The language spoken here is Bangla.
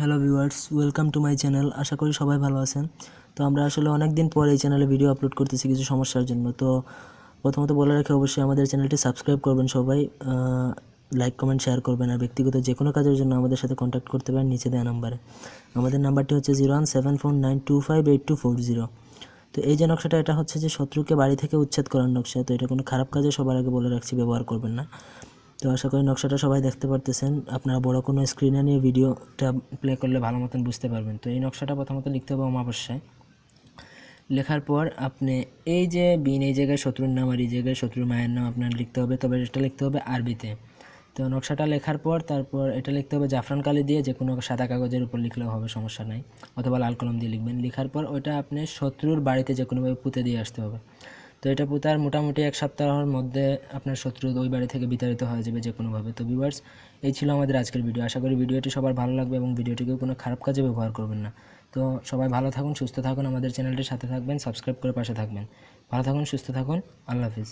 Hello viewers welcome to my channel আশা করি সবাই ভালো আছেন। তো আমরা আসলে অনেক দিন পর এই চ্যানেলে ভিডিও আপলোড করতেছি কিছু সমস্যার জন্য। তো প্রথমত বলে রাখি, অবশ্যই আমাদের চ্যানেলটি সাবস্ক্রাইব করবেন সবাই লাইক কমেন্ট শেয়ার করবেন আর ব্যক্তিগত যে কোনো কাজের জন্য আমাদের সাথে কন্ট্যাক্ট করতে পারেন নিচে দেওয়া নাম্বারে আমাদের নাম্বারটি হচ্ছে zero one seven four nine two five eight two four zero তো এই যে নকশাটা, এটা হচ্ছে যে শত্রুকে বাড়ি থেকে উচ্ছেদ করার নকশা। তো এটা কোনো খারাপ কাজে সবার আগে বলে রাখছি, ব্যবহার করবেন না। তো আশা করি নকশাটা সবাই দেখতে পারতেছেন। আপনারা বড় কোনো স্ক্রিনে নিয়ে ভিডিওটা প্লে করলে ভালো মতন বুঝতে পারবেন। তো এই নকশাটা প্রথমত লিখতে হবে অমাবস্যায়। লেখার পর আপনি এই যে বিন, এই জায়গায় শত্রুর নাম আর এই জায়গায় শত্রুর মায়ের নাম আপনার লিখতে হবে, তবে এটা লিখতে হবে আরবিতে। তো নকশাটা লেখার পর তারপর এটা লিখতে হবে জাফরান কালি দিয়ে যে কোনো সাদা কাগজের উপর লিখলেও হবে, সমস্যা নাই। অথবা লাল কলম দিয়ে লিখবেন। লেখার পর ওইটা আপনি শত্রুর বাড়িতে যে কোনোভাবে পুঁতে দিয়ে আসতে হবে। তো এটা পুঁতার মোটামুটি এক সপ্তাহের মধ্যে আপনার শত্রু ওই বাড়ি থেকে বিতাড়িত হয়ে যাবে যে কোনোভাবে। তো ভিউয়ার্স এই ছিল আমাদের আজকের ভিডিও আশা করি ভিডিওটি সবার ভালো লাগবে এবং ভিডিওটিকেও কোনো খারাপ কাজে ব্যবহার করবেন না। তো সবাই ভালো থাকুন, সুস্থ থাকুন, আমাদের চ্যানেলটির সাথে থাকবেন সাবস্ক্রাইব করে পাশে থাকবেন। ভালো থাকুন, সুস্থ থাকুন, আল্লাহ হাফিজ।